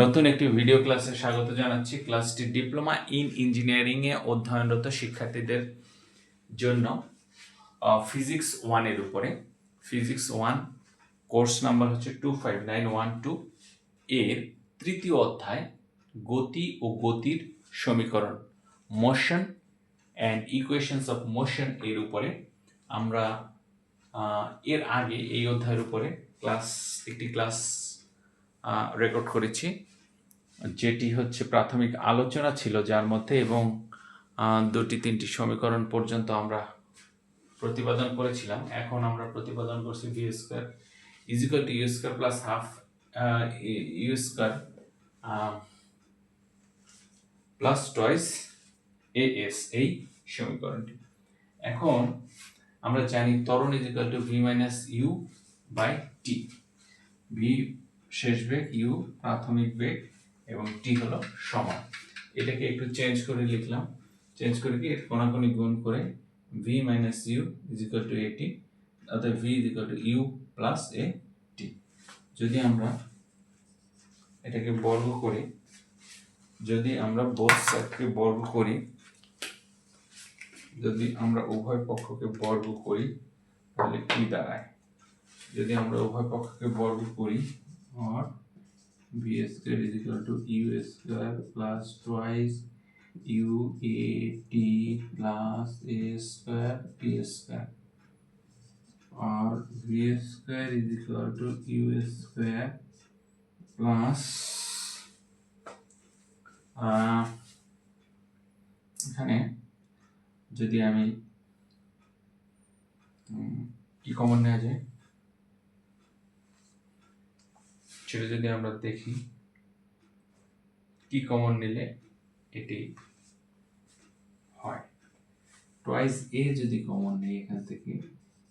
নতুন একটি ভিডিও ক্লাসে স্বাগত জানাচ্ছি। ক্লাসটি ডিপ্লোমা ইন ইঞ্জিনিয়ারিং এ অধ্যয়নরত শিক্ষার্থীদের জন্য ফিজিক্স ওয়ানের উপরে। ফিজিক্স ওয়ান কোর্স নাম্বার হচ্ছে two five nine one two এর তৃতীয় অধ্যায়, গতি ও গতির সমীকরণ। Motion and equations of motion এর উপরে। আমরা এর আগে এই অধ্যায়ের উপরে ক্লাস একটি ক্লাস রেকর্ড করেছি। যেটি হচ্ছে প্রাথমিক আলোচনা ছিল যার মধ্যে এবং দুটি, তিনটি সমীকরণ পর্যন্ত আমরা প্রতিপাদন করেছিলাম। এখন আমরা প্রতিপাদন করছি V square is equal to U square plus half U square plus twice A S এই সমীকরণটি। এখন আমরা জানি ত্বরণ is equal to V minus U by T V শেষ বেগ ইউ প্রাথমিক বেগ এবং টি হলো সময় এটাকে একটু চেঞ্জ করে লিখলাম। চেঞ্জ করে কি? কোনাকুনি গুণ করে V minus U is equal to A T অর্থাৎ V is equal to U plus A T যদি আমরা এটাকে বর্গ করি, যদি আমরা বোথ সাইডকে বর্গ করি, যদি আমরা উভয় পক্ষকে বর্গ করি, তাহলে কি দাঁড়ায়? যদি আমরা উভয় পক্ষকে বর্গ করি or b square is equal to u square plus twice u a t plus a square t square or v square is equal to u square plus এখানে যদি আমি কি কমন নেওয়া যায় সেটা যদি আমরা দেখি, কি কমন নিলে এটি হয়? টয়েস এ যদি কমন নেই এখান থেকে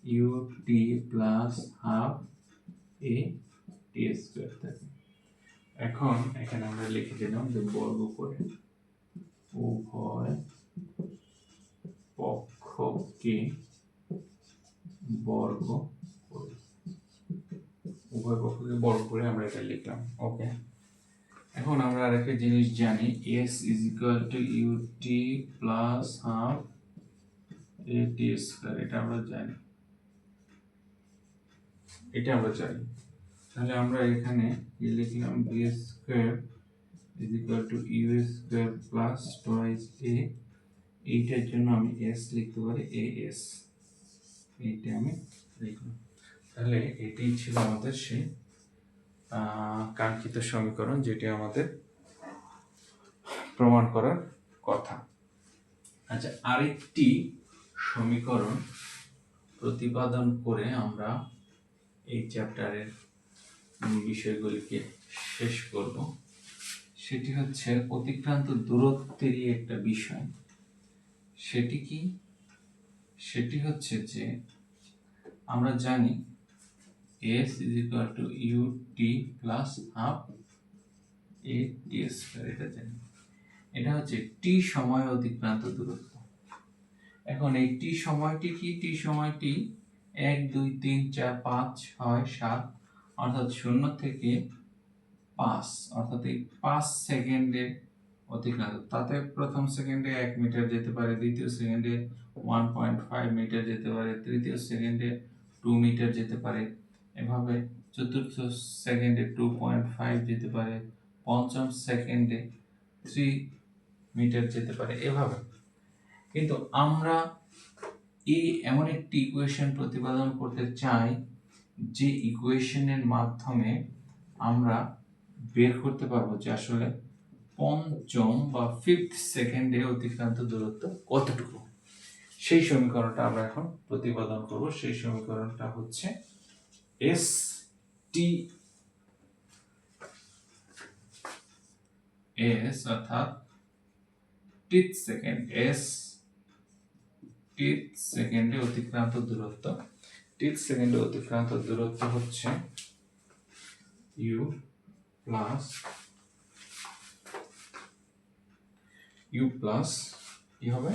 U T plus half A T square থাকে। এখন এখানে আমরা লিখে দিলাম যে বর্গ করে উভয় পক্ষকে বর্গ উভয় পক্ষকে বর্গ করে আমরা এটা লিখলাম ওকে এখন আমরা আরেকটা জিনিস জানি S is equal to U T plus half T square এটা আমরা জানি। এটা আমরা জানি। তাহলে আমরা এখানে লিখলাম V square is equal to U square plus twice A এইটার জন্য আমি এস লিখতে পারি এ এস এইটা আমি লিখলাম। তাহলে এটি ছিল আমাদের সেই কাঙ্ক্ষিত সমীকরণ যেটি আমাদের প্রমাণ করার কথা। আচ্ছা আরেকটি সমীকরণ প্রতিপাদন করে আমরা এই চ্যাপ্টারের বিষয়গুলিকে শেষ করব। সেটি হচ্ছে অতিক্রান্ত দূরত্বেরই একটা বিষয়। সেটি কি? সেটি হচ্ছে যে আমরা জানি s is equal to u t plus half a t square, এটা জানি। এটা হচ্ছে t সময় অতিক্রান্ত দূরত্ব। এখন এই t সময়টি কি? T সময়টি এক, দুই, তিন, চার, পাঁচ, ছয়, সাত, অর্থাৎ শূন্য থেকে পাঁচ, অর্থাৎ এই পাঁচ সেকেন্ডে অতিক্রান্ত। তাতে প্রথম সেকেন্ডে এক মিটার যেতে পারে, দ্বিতীয় সেকেন্ডে ওয়ান পয়েন্ট ফাইভ মিটার যেতে পারে, তৃতীয় সেকেন্ডে টু মিটার যেতে পারে। এভাবে চতুর্থ সেকেন্ডে টু পয়েন্ট ফাইভ যেতে পারে, পঞ্চম সেকেন্ডে থ্রি মিটার যেতে পারে, এভাবে। কিন্তু আমরা এই এমন একটি ইকুয়েশন প্রতিপাদন করতে চাই, যে ইকুয়েশনের মাধ্যমে আমরা বের করতে পারব যে আসলে পঞ্চম বা ফিফথ সেকেন্ডে অতিক্রান্ত দূরত্ব কতটুকু। সেই সমীকরণটা আমরা এখন প্রতিপাদন করব। সেই সমীকরণটা হচ্ছে এস টি এস অর্থাৎ টিথ সেকেন্ড, এস টিথ সেকেন্ডে অতিক্রান্ত দূরত্ব। টিথ সেকেন্ডে অতিক্রান্ত দূরত্ব হচ্ছে ইউ প্লাস ইউ প্লাস কি হবে?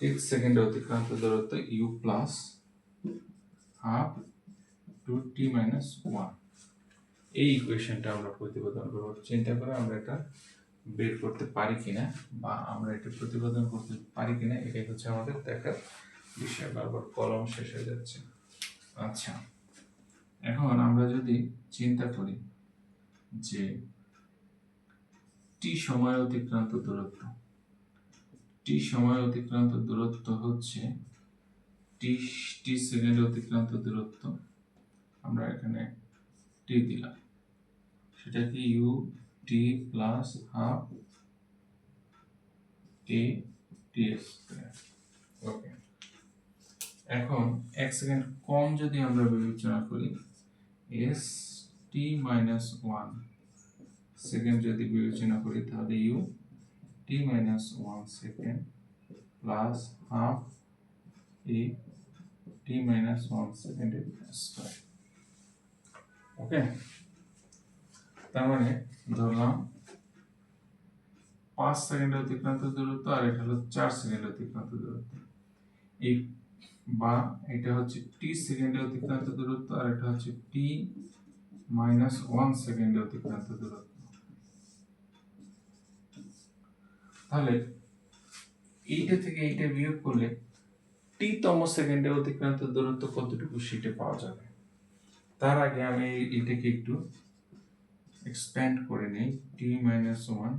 টিথ সেকেন্ডে অতিক্রান্ত দূরত্ব U plus half two T minus one এই ইকুয়েশনটা আমরা প্রতিপাদন করব। চিন্তা করে আমরা এটা বের করতে পারি কিনা বা আমরা এটা প্রতিপাদন করতে পারি কিনা, এটাই হচ্ছে আমাদের দেখার বিষয় বারবার কলম শেষ হয়ে যাচ্ছে। আচ্ছা এখন আমরা যদি চিন্তা করি যে টি সময় অতিক্রান্ত দূরত্ব টি সময় অতিক্রান্ত দূরত্ব হচ্ছে টি টি সেকেন্ড অতিক্রান্ত দূরত্ব আমরা এখানে টি দিলাম। সেটা কি U T plus half T T square okay এখন এক সেকেন্ড কম যদি আমরা বিবেচনা করি S T minus one second যদি বিবেচনা করি, তাহলে U T minus one second plus half A T minus one second square okay তার মানে ধরলাম পাঁচ সেকেন্ড অতিক্রান্ত দূরত্ব আর এটা হলো চার সেকেন্ড অতিক্রান্ত দূরত্ব। এই বা এটা হচ্ছে টি সেকেন্ডে অতিক্রান্ত দূরত্ব আর এটা হচ্ছে টি মাইনাস ওয়ান সেকেন্ডে অতিক্রান্ত দূরত্ব। তাহলে এইটা থেকে এইটা বিয়োগ করলে টি তম সেকেন্ডে অতিক্রান্ত দূরত্ব কতটুকু সেটা পাওয়া যাবে? তার আগে আমি এটাকে একটু এক্সপ্যান্ড করে নিই। T minus one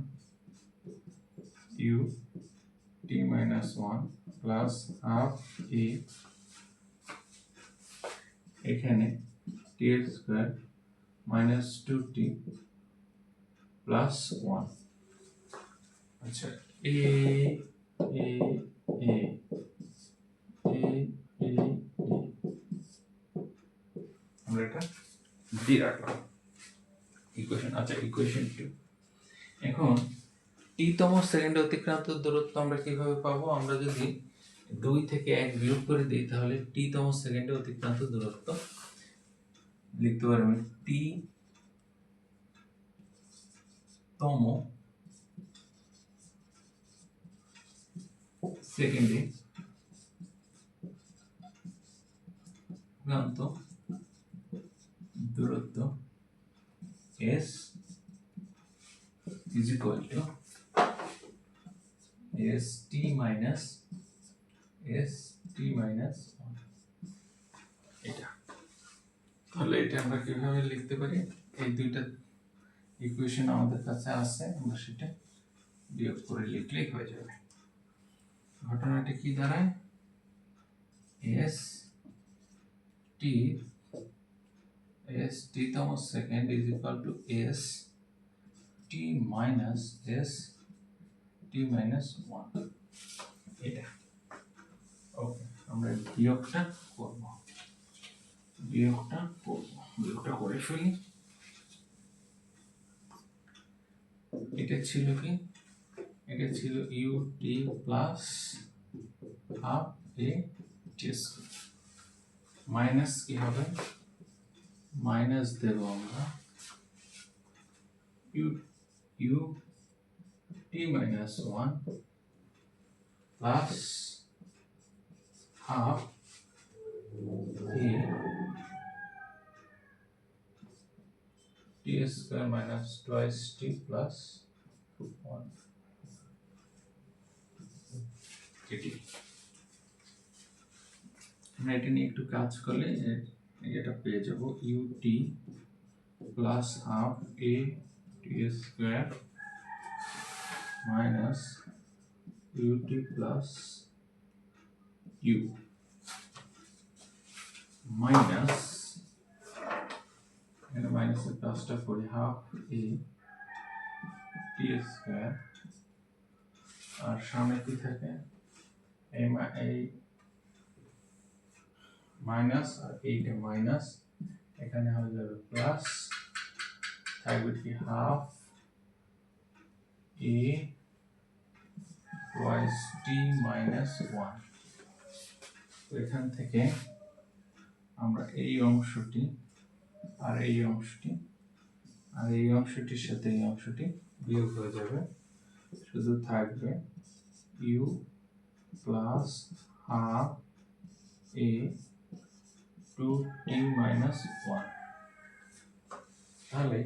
U T minus one plus half A এখানে টি এর square minus two T plus one আচ্ছা এ এ এ আমরা এটা দিয়ে রাখলাম। ইকুয়েশন আচ্ছা ইকুয়েশন টু এখন তম সেকেন্ড অতিক্রান্ত দূরত্ব আমরা কীভাবে পাবো? আমরা যদি দুই থেকে এক বিয়োগ করে দিই, তাহলে টি তম সেকেন্ডে অতিক্রান্ত দূরত্ব লিখতে পারি আমি টি তম সেকেন্ডে অতিক্রান্ত দূরত্ব S is equal to s t minus s t minus 1 এটা। তাহলে এটা আমরা কীভাবে লিখতে পারি? এই দুইটা ইকুয়েশন আমাদের কাছে আছে, আমরা সেটা বিয়োগ করে লিখলেই হয়ে যাবে। ঘটনাটা কি দাঁড়ায়? S t s t তম second is equal to s t minus s t minus 1 এটা। ওকে আমরা বিয়োগটা করব। বিয়োগটা করব। বিয়োগটা করে ফেলি। এটা ছিল কি? এটা ছিল U T plus half A T minus কি হবে মাইনাস দেব আমরা u u t minus 1 plus half a t square minus twice t plus 1 এটি আমরা এটা নিয়ে একটু কাজ করলে এটা পেয়ে যাব U T plus half A T square minus U T plus U minus এখানে মাইনাসের কাজটা করি হাফ এ টি স্কোয়ার আর সামনে কি থাকে? এই মা- এই মাইনাস আর এইটা মাইনাস এখানে হয়ে যাবে প্লাস থাকবে কি half A twice T minus one এখান থেকে আমরা এই অংশটি আর এই অংশটি আর এই অংশটির সাথে এই অংশটি বিয়োগ হয়ে যাবে। শুধু থাকবে U plus half A two T minus one তাহলে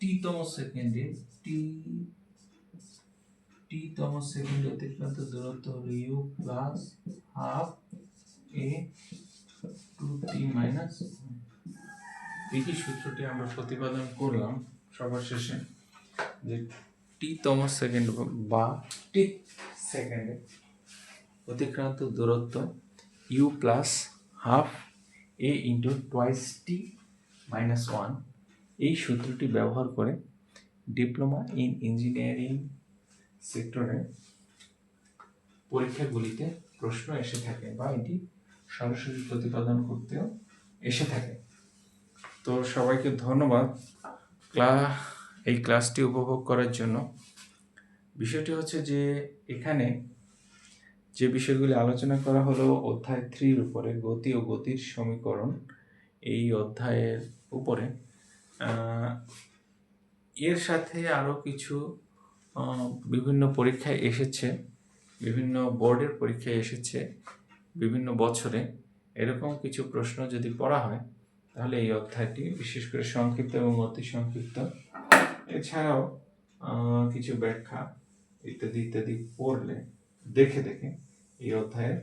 টি তম সেকেন্ডে টি তম সেকেন্ডে অতিক্রান্ত দূরত্ব হলো U plus half A two T minus একই সূত্রটি আমরা প্রতিপাদন করলাম সবার শেষে যে টি তম সেকেন্ড বা টি সেকেন্ডে অতিক্রান্ত দূরত্ব U plus half A into twice T minus one এই সূত্রটি ব্যবহার করে ডিপ্লোমা ইন ইঞ্জিনিয়ারিং সেক্টরে পরীক্ষাগুলিতে প্রশ্ন এসে থাকে বা এটি সরাসরি প্রতিপাদন করতেও এসে থাকে। তো সবাইকে ধন্যবাদ ক্লা, এই ক্লাসটি উপভোগ করার জন্য। বিষয়টি হচ্ছে যে এখানে যে বিষয়গুলি আলোচনা করা হলো, অধ্যায় থ্রির উপরে গতি ও গতির সমীকরণ এই অধ্যায়ের উপরে এর সাথে আরও কিছু বিভিন্ন পরীক্ষায় এসেছে, বিভিন্ন বোর্ডের পরীক্ষায় এসেছে, বিভিন্ন বছরে। এরকম কিছু প্রশ্ন যদি পড়া হয়, তাহলে এই অধ্যায়টি বিশেষ করে সংক্ষিপ্ত এবং অতি সংক্ষিপ্ত। এছাড়াও কিছু ব্যাখ্যা ইত্যাদি ইত্যাদি পড়লে দেখে দেখে এই অধ্যায়ের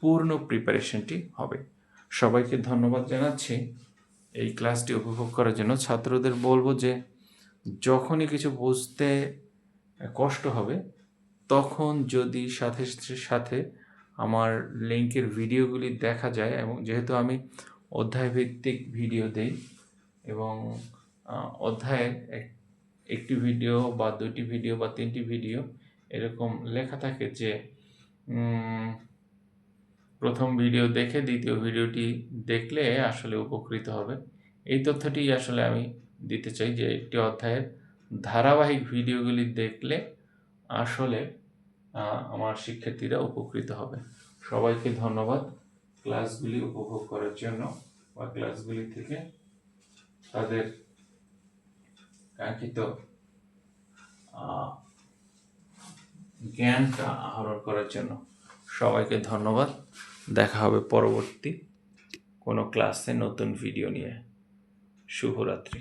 পূর্ণ প্রিপারেশনটি হবে। সবাইকে ধন্যবাদ জানাচ্ছি। এই ক্লাসটি উপভোগ করার জন্য ছাত্রদের বলব যে, যখনই কিছু বুঝতে কষ্ট হবে, তখন যদি সাথে সাথে আমার লিঙ্কের ভিডিওগুলি দেখা যায় এবং যেহেতু আমি অধ্যায়ভিত্তিক ভিডিও দেই এবং অধ্যায়ের এক- একটি ভিডিও বা দুটি ভিডিও বা তিনটি ভিডিও এরকম লেখা থাকে যে প্রথম ভিডিও দেখে দ্বিতীয় ভিডিওটি দেখলে আসলে উপকৃত হবে। এই তথ্যটি আসলে আমি দিতে চাই যে, একটি অধ্যায়ের ধারাবাহিক ভিডিওগুলি দেখলে আসলে আমার শিক্ষার্থীরা উপকৃত হবে। সবাইকে ধন্যবাদ ক্লাসগুলি উপভোগ করার জন্য বা ক্লাসগুলি থেকে তাদের কাঙ্ক্ষিত জ্ঞানটা আহরণ করার জন্য। সবাইকে ধন্যবাদ। দেখা হবে পরবর্তী কোনো ক্লাসে নতুন ভিডিও নিয়ে। শুভরাত্রি।